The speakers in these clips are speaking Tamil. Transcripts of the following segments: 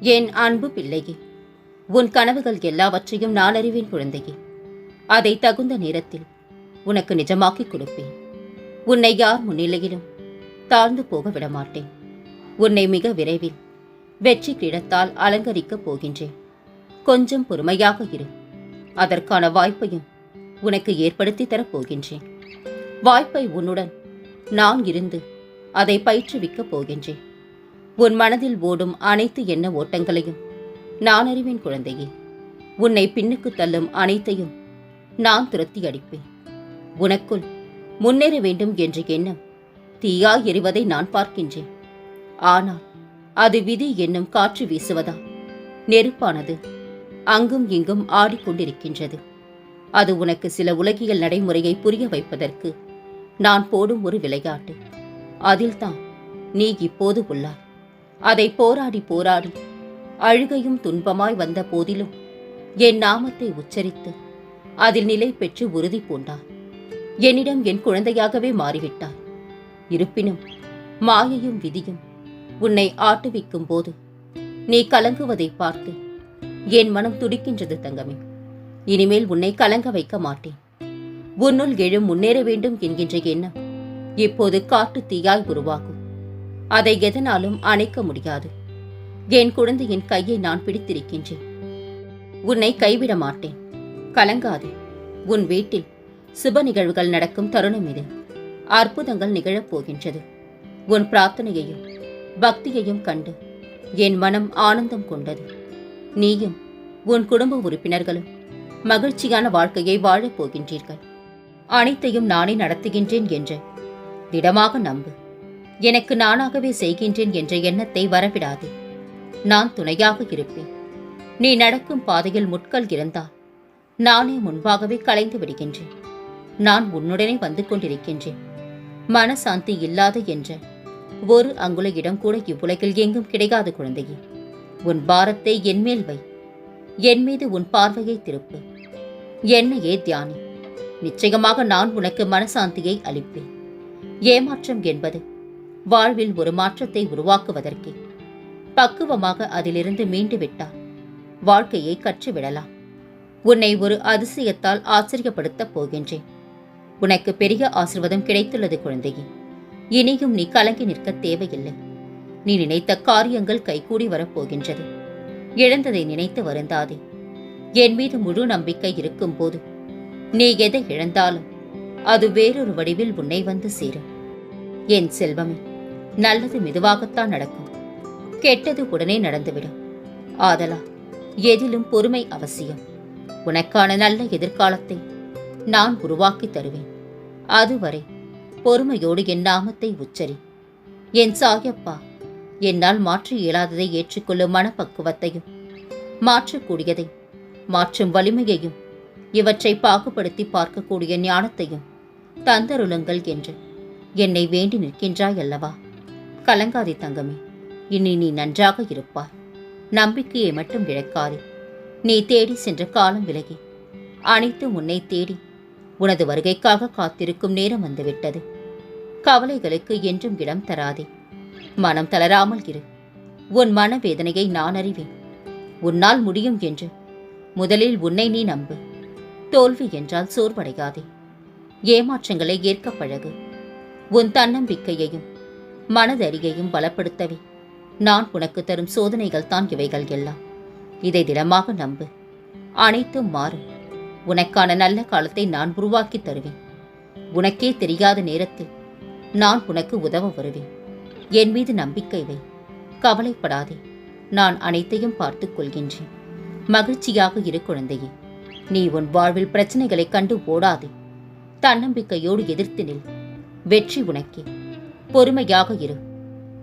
என் அன்பு பிள்ளையே உன் கனவுகள் எல்லாவற்றையும் நான் அறிவேன் குழந்தையே. அதை தகுந்த நேரத்தில் உனக்கு நிஜமாக்கிக் கொடுப்பேன். உன்னை யார் முன்னிலையிலும் தாழ்ந்து போக விடமாட்டேன். உன்னை மிக விரைவில் வெற்றி கிடத்தால் அலங்கரிக்கப் போகின்றேன். கொஞ்சம் பொறுமையாக இரு. அதற்கான வாய்ப்பையும் உனக்கு ஏற்படுத்தி தரப் போகின்றேன். வாய்ப்பை உன்னுடன் நான் இருந்து அதை பயிற்றுவிக்கப் போகின்றேன். உன் மனதில் ஓடும் அனைத்து எண்ண ஓட்டங்களையும் நான் அறிவேன் குழந்தையே. உன்னை பின்னுக்கு தள்ளும் அனைத்தையும் நான் துரத்தி அடிப்பேன். உனக்குள் முன்னேற வேண்டும் என்ற எண்ணம் தீயாய் எறிவதை நான் பார்க்கின்றேன். ஆனால் அது விதி என்னும் காற்று வீசுவதா? நெருப்பானது அங்கும் இங்கும் ஆடிக்கொண்டிருக்கின்றது அது உனக்கு சில உலகியல் நடைமுறையை புரிய வைப்பதற்கு நான் போடும் ஒரு விளையாட்டு. அதில்தான் நீ இப்போது உள்ளாய். அதை போராடி போராடி அழுகையும் துன்பமாய் வந்த போதிலும் என் நாமத்தை உச்சரித்து அதில் நிலை பெற்று உறுதி பூண்டார். என்னிடம் என் குழந்தையாகவே மாறிவிட்டார். இருப்பினும் மாயையும் விதியும் உன்னை ஆட்டுவிக்கும் போது நீ கலங்குவதை பார்த்து என் மனம் துடிக்கின்றது தங்கமே. இனிமேல் உன்னை கலங்க வைக்க மாட்டேன். உன்னுள் எழும் முன்னேற வேண்டும் என்கின்ற எண்ணம் இப்போது காட்டு தீயாய் உருவாகும். அதை எதனாலும் அணைக்க முடியாது. என் குழந்தையின் கையை நான் பிடித்திருக்கின்றேன். உன்னை கைவிட மாட்டேன். கலங்காதே. உன் வீட்டில் சுப நிகழ்வுகள் நடக்கும் தருணம் இது. அற்புதங்கள் நிகழப் போகின்றது. உன் பிரார்த்தனையையும் பக்தியையும் கண்டு என் மனம் ஆனந்தம் கொண்டது. நீயும் உன் குடும்ப உறுப்பினர்களும் மகிழ்ச்சியான வாழ்க்கையை வாழப் போகின்றீர்கள். அனைத்தையும் நானே நடத்துகின்றேன் என்று திடமாக நம்பு. எனக்கு நானாகவே செய்கின்றேன் என்ற எண்ணத்தை வரவிடாதே. நான் துணையாக இருப்பேன். நீ நடக்கும் பாதையில் முட்கள் இருந்தால் நானே முன்பாகவே கலைந்து விடுகின்றேன். நான் உன்னுடனே வந்து கொண்டிருக்கின்றேன். மனசாந்தி இல்லாத என்ற ஒரு அங்குல இடம் கூட இவ்வுலகில் எங்கும் கிடைக்காத குழந்தையே. உன் பாரத்தை என்மேல் வை. என் மீது உன் பார்வையை திருப்பு. என்னையே தியானி. நிச்சயமாக நான் உனக்கு மனசாந்தியை அளிப்பேன். ஏமாற்றம் என்பது வாழ்வில் ஒரு மாற்றத்தை உருவாக்குவதற்கே. பக்குவமாக அதிலிருந்து மீண்டு விட்டால் வாழ்க்கையை கற்றுவிடலாம். உன்னை ஒரு அதிசயத்தால் ஆச்சரியப்படுத்தப் போகின்றேன். உனக்கு பெரிய ஆசிர்வாதம் கிடைத்துள்ளது குழந்தையே. இனியும் நீ கலங்கி நிற்க தேவையில்லை. நீ நினைத்த காரியங்கள் கைகூடி வரப்போகின்றது. இழந்ததை நினைத்து வருந்தாதே. என் மீது முழு நம்பிக்கை இருக்கும்போது நீ எதை இழந்தாலும் அது வேறொரு வடிவில் உன்னை வந்து சேரும். என் செல்வமே நல்லது மெதுவாகத்தான் நடக்கும். கெட்டது உடனே நடந்துவிடும். ஆதலா எதிலும் பொறுமை அவசியம். உனக்கான நல்ல எதிர்காலத்தை நான் உருவாக்கி தருவேன். அதுவரை பொறுமையோடு என் நாமத்தை உச்சரி. என் சாயப்பா என்னால் மாற்ற இயலாததை ஏற்றுக்கொள்ளும் மனப்பக்குவத்தையும் மாற்றக்கூடியதை மாற்றும் வலிமையையும் இவற்றை பாகுபடுத்தி பார்க்கக்கூடிய ஞானத்தையும் தந்தருளுங்கள் என்று என்னை வேண்டி நிற்கின்றாய் அல்லவா? கலங்காதே தங்கமே. இனி நீ நன்றாக இருப்பாய். நம்பிக்கையை மட்டும் இழக்காதே. நீ தேடி சென்ற காலம் விலகி. அனைத்து உன்னை தேடி. உனது வருகைக்காக காத்திருக்கும் நேரம் வந்துவிட்டது. கவலைகளுக்கு என்றும் இடம் தராதே. மனம் தளராமல் இரு. உன் மனவேதனையை நான் அறிவேன். உன்னால் முடியும் என்று. முதலில் உன்னை நீ நம்பு. தோல்வி என்றால் சோர்வடையாதே. ஏமாற்றங்களை ஏற்க பழகு. உன் தன்னம்பிக்கையையும் மனதறியையும் பலப்படுத்தவே. நான் உனக்கு தரும் சோதனைகள் தான் இவைகள் எல்லாம். இதை திடமாக நம்பு. அனைத்தும் மாறும் உனக்கான நல்ல காலத்தை நான் உருவாக்கி தருவேன். உனக்கே தெரியாத நேரத்தில் நான் உனக்கு உதவ வருவேன். என் மீது நம்பிக்கை வை. கவலைப்படாதே. நான் அனைத்தையும் பார்த்துக் கொள்கின்றேன். மகிழ்ச்சியாக இரு குழந்தையே. நீ உன் வாழ்வில் பிரச்சனைகளை கண்டு ஓடாதே. தன்னம்பிக்கையோடு எதிர்த்து நில். வெற்றி உனக்கே. பொறுமையாக இரு.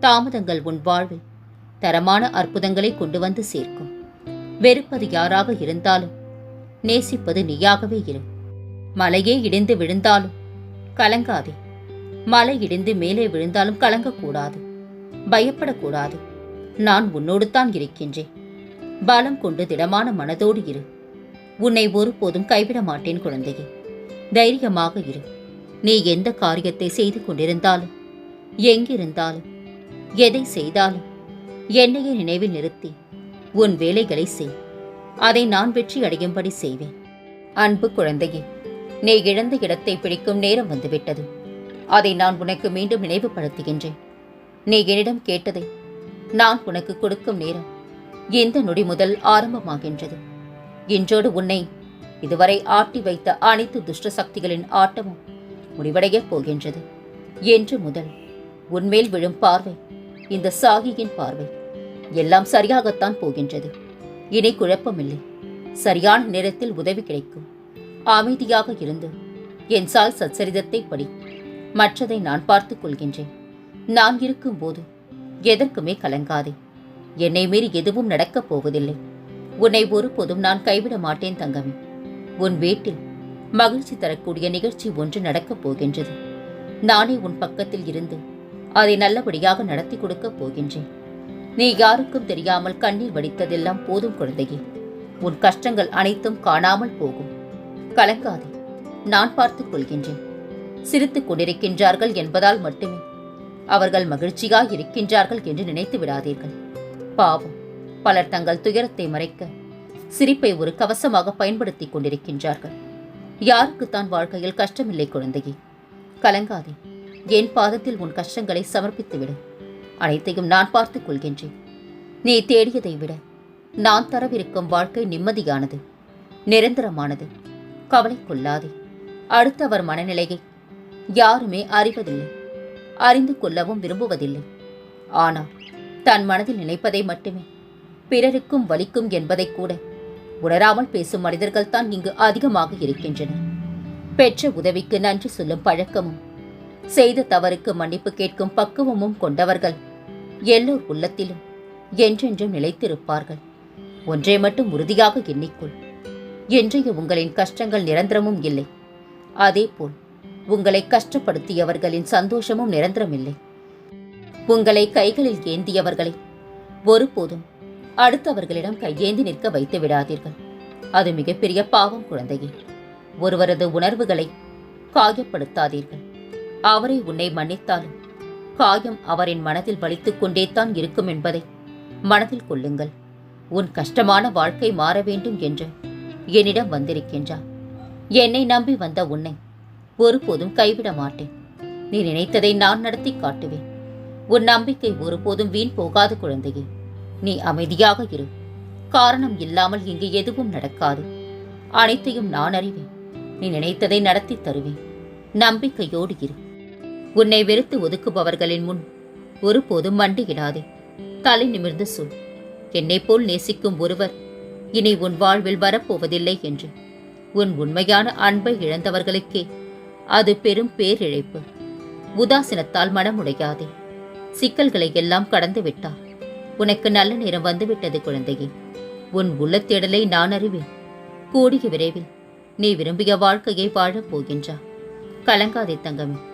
தாமதங்கள் உன் வாழ்வில் தரமான அற்புதங்களை கொண்டு வந்து சேர்க்கும். வெறுப்பது யாராக இருந்தாலும் நேசிப்பது நீயாகவே இரு. மலையே இடிந்து விழுந்தாலும் கலங்காதே. மலை இடிந்து மேலே விழுந்தாலும் கலங்கக்கூடாது. பயப்படக்கூடாது. நான் உன்னோடு தான் இருக்கின்றேன். பலம் கொண்டு திடமான மனதோடு இரு. உன்னை ஒருபோதும் கைவிட மாட்டேன் குழந்தையே. தைரியமாக இரு. நீ எந்த காரியத்தை செய்து கொண்டிருந்தாலும் எங்கிருந்தாலும்? எதை செய்தாலும்? என்னையே நினைவில் நிறுத்தி உன் வேலைகளை செய். அதை நான் வெற்றி அடையும்படி செய்வேன். அன்பு குழந்தையே நீ இழந்த இடத்தை பிடிக்கும் நேரம் வந்துவிட்டது. அதை நான் உனக்கு மீண்டும் நினைவுபடுத்துகின்றேன். நீ என்னிடம் கேட்டதை நான் உனக்கு கொடுக்கும் நேரம் இந்த நொடி முதல் ஆரம்பமாகின்றது. இன்றோடு உன்னை இதுவரை ஆட்டி வைத்த அனைத்து துஷ்ட சக்திகளின் ஆட்டமும் முடிவடையப் போகின்றது. என்று முதல் உன்மேல் விழும் பார்வை இந்த சாகியின் பார்வை. எல்லாம் சரியாகத்தான் போகின்றது. இனி குழப்பமில்லை. சரியான நேரத்தில் உதவி கிடைக்கும். அமைதியாக இருந்து என் சாய் சச்சரிதத்தை படி. மற்றதை நான் பார்த்துக் கொள்கின்றேன். நான் இருக்கும்போது எதற்குமே கலங்காதே. என்னை மீறி எதுவும் நடக்கப் போவதில்லை. உன்னை ஒருபோதும் நான் கைவிட மாட்டேன் தங்கமே. உன் வீட்டில் மகிழ்ச்சி தரக்கூடிய நிகழ்ச்சி ஒன்று நடக்கப் போகின்றது. நானே உன் பக்கத்தில் இருந்து அதை நல்லபடியாக நடத்தி கொடுக்கப் போகின்றேன். நீ யாருக்கும் தெரியாமல் கண்ணீர் வடித்ததெல்லாம் போதும் குழந்தையே. உன் கஷ்டங்கள் அனைத்தும் காணாமல் போகும். கலங்காதே. நான் பார்த்துக் கொள்கின்றேன். சிரித்துக் கொண்டிருக்கின்றார்கள் என்பதால் மட்டுமே. அவர்கள் மகிழ்ச்சியாக இருக்கின்றார்கள் என்று நினைத்து விடாதீர்கள். பாவம். பலர் தங்கள் துயரத்தை மறைக்க சிரிப்பை ஒரு கவசமாக பயன்படுத்திக் கொண்டிருக்கின்றார்கள். யாருக்குத்தான் வாழ்க்கையில் கஷ்டமில்லை குழந்தையே. கலங்காதே. என் பாதத்தில் உன் கஷ்டங்களை சமர்ப்பித்து விடு அனைத்தையும் நான் பார்த்துக் கொள்கின்றேன். நீ தேடியதை விட நான் தரவிருக்கும் வாழ்க்கை நிம்மதியானது நிரந்தரமானது. கவலை கொள்ளாதே. அடுத்தவர் மனநிலையை யாருமே அறிவதில்லை. அறிந்து கொள்ளவும் விரும்புவதில்லை. ஆனால் தன் மனதில் நினைப்பதை மட்டுமே பிறருக்கும் வலிக்கும் என்பதை கூட உணராமல் பேசும் மனிதர்கள் தான் இங்கு அதிகமாக இருக்கின்றனர். பெற்ற உதவிக்கு நன்றி சொல்லும் பழக்கமும் செய்த தவறுக்கு மன்னிப்பு கேட்கும் பக்குவமும் கொண்டவர்கள் எல்லோர் உள்ளத்திலும் என்றென்றும் நிலைத்திருப்பார்கள். ஒன்றை மட்டும் உறுதியாக எண்ணிக்கொள். இன்றைய உங்களின் கஷ்டங்கள் நிரந்தரமும் இல்லை. அதேபோல் உங்களை கஷ்டப்படுத்தியவர்களின் சந்தோஷமும் நிரந்தரமில்லை. உங்களை கைகளில் ஏந்தியவர்களை ஒருபோதும் அடுத்தவர்களிடம் கையேந்தி நிற்க வைத்து விடாதீர்கள். அது மிகப்பெரிய பாவம் குழந்தையே. ஒருவரது உணர்வுகளை காயப்படுத்தாதீர்கள். அவரை உன்னை மன்னித்தாலும். காயம் அவரின் மனதில் வலித்துக் கொண்டேதான் இருக்கும் என்பதை மனதில் கொள்ளுங்கள். உன் கஷ்டமான வாழ்க்கை மாற வேண்டும் என்று என்னிடம் வந்திருக்கின்றார். என்னை நம்பி வந்த உன்னை ஒருபோதும் கைவிட மாட்டேன். நீ நினைத்ததை நான் நடத்தி காட்டுவேன். உன் நம்பிக்கை ஒருபோதும் வீண் போகாத குழந்தையே. நீ அமைதியாக இரு. காரணம் இல்லாமல் இங்கு எதுவும் நடக்காது. அனைத்தையும் நான் அறிவேன். நீ நினைத்ததை நடத்தி தருவேன். நம்பிக்கையோடு இரு. உன்னை வெறுத்து ஒதுக்குபவர்களின் முன் ஒருபோதும் மண்டியிடாதே. தலை நிமிர்ந்து சொல். என்னைப் போல் நேசிக்கும் ஒருவர் இனி உன் வாழ்வில் வரப்போவதில்லை என்று. உன் உண்மையான அன்பை இழந்தவர்களுக்கே அது பெரும் பேரிழைப்பு. உதாசீனத்தால் மனமுடையாதே. சிக்கல்களை எல்லாம் கடந்து விட்டார் உனக்கு நல்ல நேரம் வந்துவிட்டது குழந்தையே. உன் உள்ளத்தேடலை நான் அறிவேன். கூடிய விரைவில் நீ விரும்பிய வாழ்க்கையை வாழப் போகின்றா. கலங்காதே தங்கமே.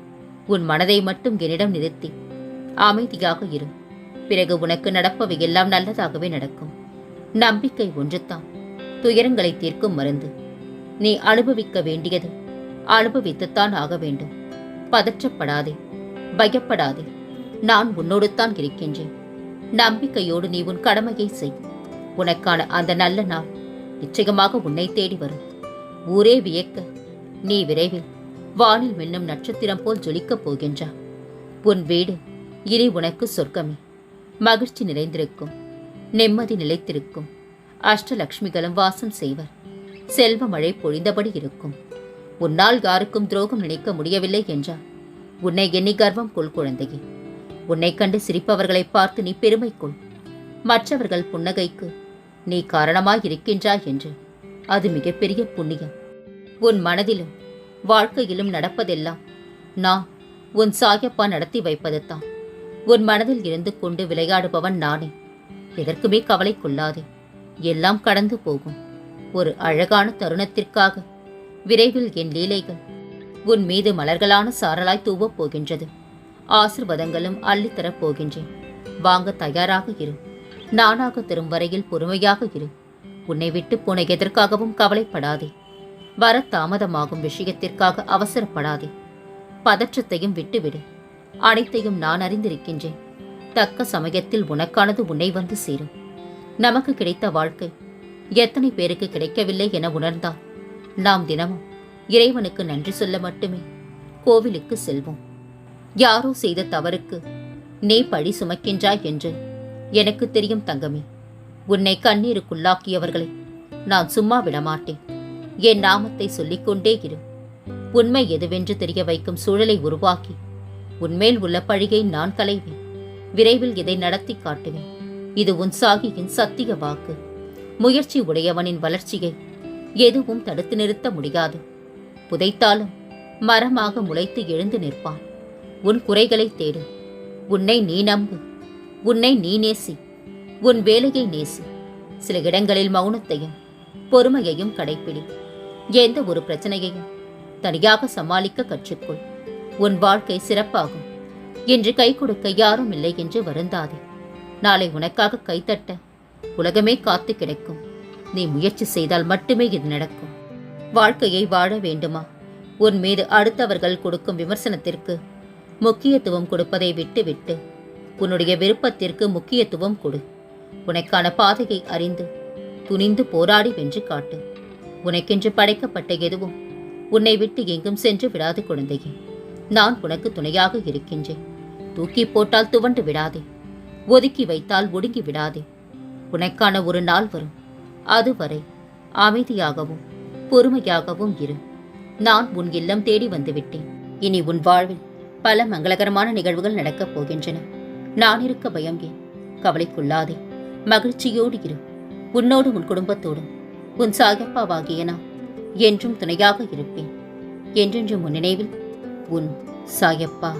உன் மனதை மட்டும் என்னிடம் நிறுத்தி. அமைதியாக இரு. பிறகு உனக்கு நடப்பவை எல்லாம் நல்லதாகவே நடக்கும். நம்பிக்கை ஒன்றுதான். துயரங்களை தீர்க்கும் மருந்து. நீ அனுபவிக்க வேண்டியது. அனுபவித்துத்தான் ஆக வேண்டும். பதற்றப்படாதே. பயப்படாதே. நான் உன்னோடு தான் இருக்கின்றேன். நம்பிக்கையோடு நீ உன் கடமையை செய். உனக்கான அந்த நல்ல நாள் நிச்சயமாக உன்னை தேடி வரும். ஊரே வியக்க. நீ விரைவில் வானில் மின்னும் நட்சத்திரம் போல் ஜொலிக்கப் போகின்றான் உன் வீடு இனி உனக்கு சொர்க்கமே. மகிழ்ச்சி நிறைந்திருக்கும். நிம்மதி நிலைத்திருக்கும். அஷ்டலக்ஷ்மிகளும் வாசம் செய்வர். செல்வ மழை பொழிந்தபடி இருக்கும். உன்னால் யாருக்கும் துரோகம் நினைக்க முடியவில்லை என்றால் உன்னை எண்ணி கர்வம் கொள் குழந்தையே. உன்னை கண்டு சிரிப்பவர்களை பார்த்து நீ பெருமை கொள். மற்றவர்கள் புன்னகைக்கு நீ காரணமாய் இருக்கின்றாய் என்று. அது மிகப்பெரிய புண்ணியம். உன் மனதிலும் வாழ்க்கையிலும் நடப்பதெல்லாம் நான் உன் சாயப்பா நடத்தி வைப்பதுதான். உன் மனதில் இருந்து கொண்டு விளையாடுபவன் நானே. எதற்குமே கவலை கொள்ளாதே. எல்லாம் கடந்து போகும். ஒரு அழகான தருணத்திற்காக. விரைவில் என் லீலைகள் உன் மீது மலர்களான சாரலாய் தூவப் போகின்றது. ஆசிர்வாதங்களும் அள்ளித்தரப் போகின்றேன். வாங்க தயாராக இரு. நானாக தரும் வரையில் பொறுமையாக இரு. உன்னை விட்டு போன எதற்காகவும் கவலைப்படாதே. வர தாமதமாகும் விஷயத்திற்காக அவசரப்படாதே. பதற்றத்தையும் விட்டுவிடு. அனைத்தையும் நான் அறிந்திருக்கின்றேன். தக்க சமயத்தில் உனக்கானது உன்னை வந்து சேரும். நமக்கு கிடைத்த வாழ்க்கை எத்தனை பேருக்கு கிடைக்கவில்லை என உணர்ந்தால்? நாம் தினமும் இறைவனுக்கு நன்றி சொல்ல மட்டுமே கோவிலுக்கு செல்வோம். யாரோ செய்த தவறுக்கு நீ பழி சுமக்கின்றாய் என்று எனக்கு தெரியும் தங்கமே. உன்னை கண்ணீருக்குள்ளாக்கியவர்களை நான் சும்மா விடமாட்டேன். என் நாமத்தை சொல்லிக்கொண்டே இரு. உண்மை எதுவென்று தெரிய வைக்கும் சூழலை உருவாக்கி. உன்மேல் உள்ள பழியை நான் களைவேன். விரைவில் இதை நடத்தி காட்டுவேன். இது உன் சாகியின் சத்திய வாக்கு. முயற்சி உடையவனின் வளர்ச்சியை எதுவும் தடுத்து நிறுத்த முடியாது. புதைத்தாலும் மரமாக முளைத்து எழுந்து நிற்பான். உன் குறைகளை தேடு. உன்னை நீ நம்பு. உன்னை நீ நேசி. உன் வேலையை நேசி. சில இடங்களில் மௌனத்தையும் பொறுமையையும் கடைப்பிடி. எந்த ஒரு பிரச்சனையையும் தனியாக சமாளிக்க கற்றுக்கொள். உன் வாழ்க்கை சிறப்பாகும். இன்று கை கொடுக்க யாரும் இல்லை என்று வருந்தாதே. நாளை உனக்காக கைத்தட்ட உலகமே காத்து கிடக்கும். நீ முயற்சி செய்தால் மட்டுமே இது நடக்கும். வாழ்க்கையை வாழ வேண்டுமா? உன் மீது அடுத்தவர்கள் கொடுக்கும் விமர்சனத்திற்கு முக்கியத்துவம் கொடுப்பதை விட்டுவிட்டு உன்னுடைய விருப்பத்திற்கு முக்கியத்துவம் கொடு. உனக்கான பாதையை அறிந்து துணிந்து போராடி வென்று காட்டு. உனக்கென்று படைக்கப்பட்ட எதுவும் உன்னை விட்டு எங்கும் சென்று விடாது குழந்தையே. நான் உனக்கு துணையாக இருக்கின்றேன். தூக்கி போட்டால் துவண்டு விடாதே. ஒதுக்கி வைத்தால் ஒடுங்கி விடாதே. உனக்கான ஒரு நாள் வரும். அதுவரை அமைதியாகவும் பொறுமையாகவும் இரு. நான் உன் இல்லம் தேடி வந்துவிட்டேன். இனி உன் வாழ்வில் பல மங்களகரமான நிகழ்வுகள் நடக்கப் போகின்றன. நான் இருக்க பயம் ஏன் கவலைக்குள்ளாதே. மகிழ்ச்சியோடு இரு. உன்னோடு உன் குடும்பத்தோடும் உன் சாகப்பாவாகிய நான் என்றும் துணையாக இருப்பேன். என்றென்றும் உன் நினைவில் உன் சாயப்பா.